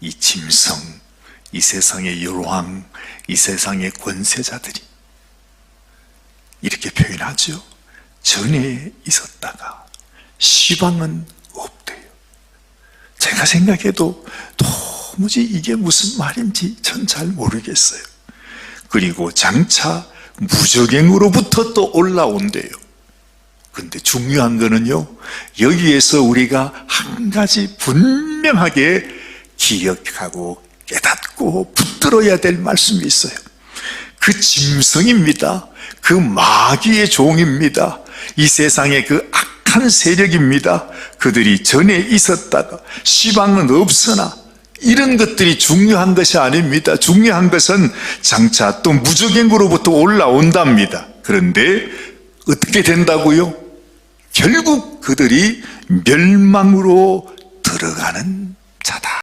이 짐승, 이 세상의 열왕, 이 세상의 권세자들이 이렇게 표현하죠. 전에 있었다가 시방은 없대요. 제가 생각해도 도무지 이게 무슨 말인지 전 잘 모르겠어요. 그리고 장차 무적행으로부터 또 올라온대요. 근데 중요한 거는요, 여기에서 우리가 한 가지 분명하게 기억하고 깨닫고 붙들어야 될 말씀이 있어요. 그 짐승입니다. 그 마귀의 종입니다. 이 세상의 그 악한 세력입니다. 그들이 전에 있었다가 시방은 없으나 이런 것들이 중요한 것이 아닙니다. 중요한 것은 장차 또 무적행으로부터 올라온답니다. 그런데 어떻게 된다고요? 결국 그들이 멸망으로 들어가는 자다.